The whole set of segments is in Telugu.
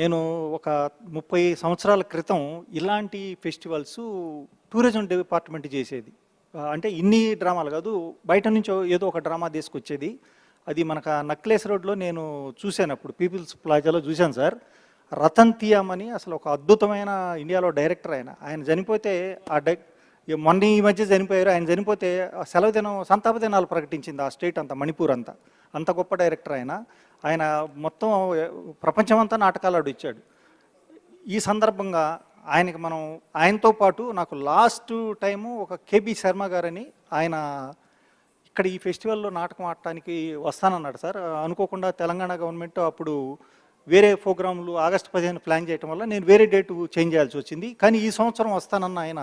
నేను ఒక ముప్పై సంవత్సరాల క్రితం ఇలాంటి ఫెస్టివల్స్ టూరిజం డిపార్ట్మెంట్ చేసేది. అంటే ఇన్ని డ్రామాలు కాదు బయట నుంచి ఏదో ఒక డ్రామా తీసుకొచ్చేది. అది మనకు ఆ నక్లెస్ రోడ్లో నేను చూశాను అప్పుడు పీపుల్స్ ప్లాజాలో చూశాను సార్. రతన్ తియామ్ అని అసలు ఒక అద్భుతమైన ఇండియాలో డైరెక్టర్ ఆయన. ఆయన చనిపోతే ఆ డై మొన్న ఈ మధ్య చనిపోయారు. ఆయన చనిపోతే ఆ సెలవు దినం సంతాప దినాలు ప్రకటించింది ఆ స్టేట్ అంతా మణిపూర్ అంతా. అంత గొప్ప డైరెక్టర్ ఆయన. ఆయన మొత్తం ప్రపంచమంతా నాటకాలు ఆడిచ్చాడు. ఈ సందర్భంగా ఆయనకి మనం ఆయనతో పాటు నాకు లాస్ట్ టైము ఒక కేబీ శర్మ గారని ఆయన ఇక్కడ ఈ ఫెస్టివల్లో నాటకం ఆడటానికి వస్తానన్నాడు సార్. అనుకోకుండా తెలంగాణ గవర్నమెంట్ అప్పుడు వేరే ప్రోగ్రాంలు ఆగస్టు పదిహేను ప్లాన్ చేయటం వల్ల నేను వేరే డేటు చేంజ్ చేయాల్సి వచ్చింది. కానీ ఈ సంవత్సరం వస్తానన్న ఆయన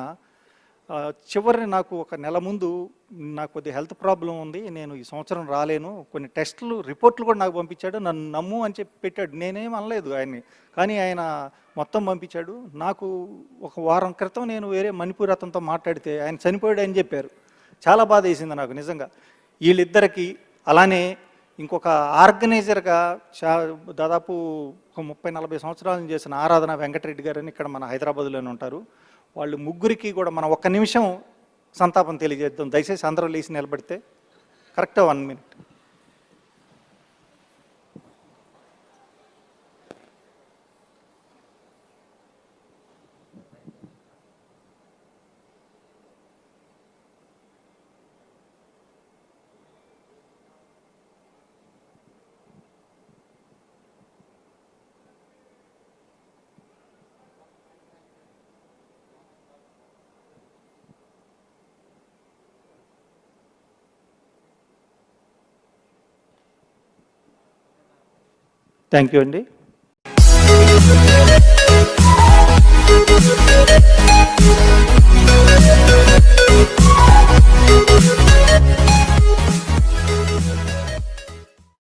చివరిని చివరి నాకు ఒక నెల ముందు నాకు కొద్ది హెల్త్ ప్రాబ్లం ఉంది. నేను ఈ సంవత్సరం రాలేను. కొన్ని టెస్టులు రిపోర్ట్లు కూడా నాకు పంపించాడు. నన్ను నమ్ము అని చెప్పి పెట్టాడు. నేనేం అనలేదు ఆయన్ని. కానీ ఆయన మొత్తం పంపించాడు. నాకు ఒక వారం క్రితం నేను వేరే మణిపూర్ అతనితో మాట్లాడితే ఆయన చనిపోయాడు అని చెప్పారు. చాలా బాధ వేసింది నాకు నిజంగా. వీళ్ళిద్దరికి అలానే ఇంకొక ఆర్గనైజర్గా చా దాదాపు ఒక ముప్పై నలభై సంవత్సరాల చేసిన ఆరాధన వెంకటరెడ్డి గారు అని ఇక్కడ మన హైదరాబాద్లోనే ఉంటారు. వాళ్ళు ముగ్గురికి కూడా మనం ఒక్క నిమిషం సంతాపం తెలియజేద్దాం. దయచేసి అందరూ లేచి నిలబడితే correct one minute? Thank you అండి.